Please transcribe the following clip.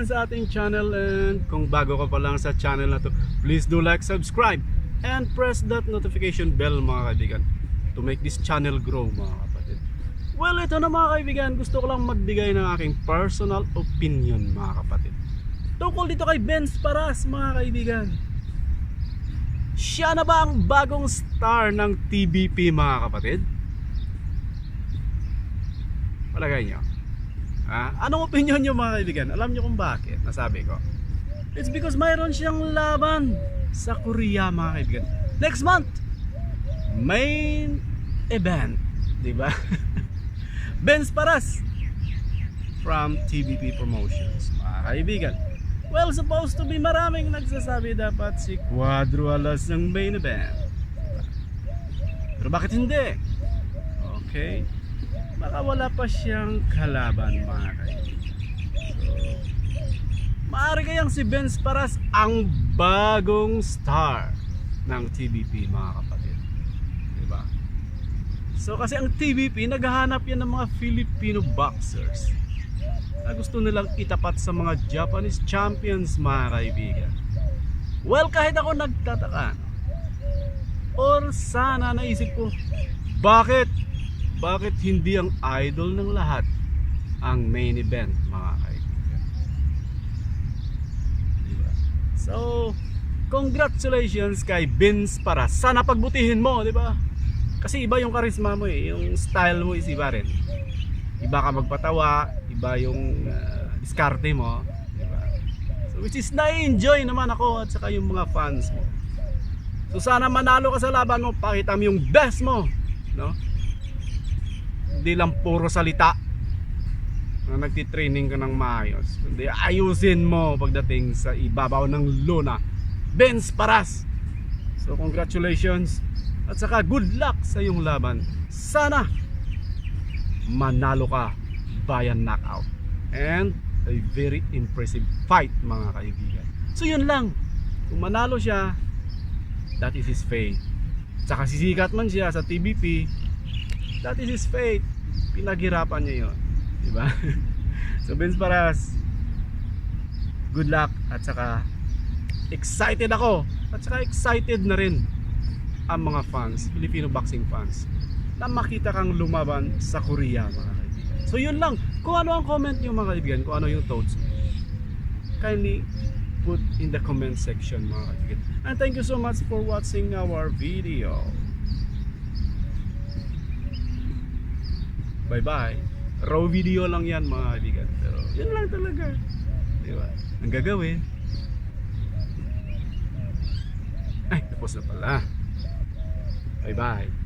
sa ating channel and kung bago ka pa lang sa channel na to, please do like, subscribe, and press that notification bell mga kaibigan to make this channel grow mga kapatid. Well, ito na mga kaibigan, gusto ko lang magbigay ng aking personal opinion mga kapatid. Tungkol dito kay Benz Paras mga kaibigan. Siya na ba ang bagong star ng TBP mga kapatid? Palagay nyo. Ah, anong opinion nyo mga kaibigan? Alam nyo kung bakit nasabi ko? It's because mayroon siyang laban sa Korea mga kaibigan. Next month, main event, di ba? Benz Paras from TBP Promotions, mga kaibigan. Well, supposed to be maraming nagsasabi dapat si Cuadro Alas ang main event. Pero bakit hindi? Okay. Baka wala pa siyang kalaban mga. So, maaari kayang si Benz Paras ang bagong star ng TBP mga kapatid. Diba? So kasi ang TBP naghahanap yan ng mga Filipino boxers na gusto nilang itapat sa mga Japanese champions mga kaibigan. Well, kahit ako nagtataka, or sana naisip ko, bakit? Bakit hindi ang idol ng lahat ang main event mga kaibigan? Diba? So, congratulations kay Vince para sana pagbutihin mo, di ba? Kasi iba yung karisma mo eh, yung style mo is iba rin. Iba ka magpatawa, iba yung uh, diskarte mo, di ba? So which is na-enjoy naman ako at saka yung mga fans mo. So sana manalo ka sa laban mo, pakita mo yung best mo, no? Hindi lang puro salita na nagtitraining ka ng maayos. Hindi ayusin mo pagdating sa ibabaw ng luna. Benz Paras. So congratulations at saka good luck sa iyong laban. Sana manalo ka via knockout. And a very impressive fight mga kaibigan. So yun lang. Kung manalo siya, that is his fate. Tsaka sisikat man siya sa TBP, that is his fate. Pinaghirapan niya yun. Diba? so Vince Paras, good luck at saka excited ako at saka excited na rin ang mga fans, Filipino boxing fans na makita kang lumaban sa Korea mga kaibigan. So yun lang, kung ano ang comment nyo mga kaibigan, kung ano yung thoughts kindly put in the comment section mga kaibigan. And thank you so much for watching our video. Bye bye. Raw video lang yan mga kaibigan. Pero yun lang talaga. Di ba? Ang gagawin. Ay, tapos na pala. Bye bye.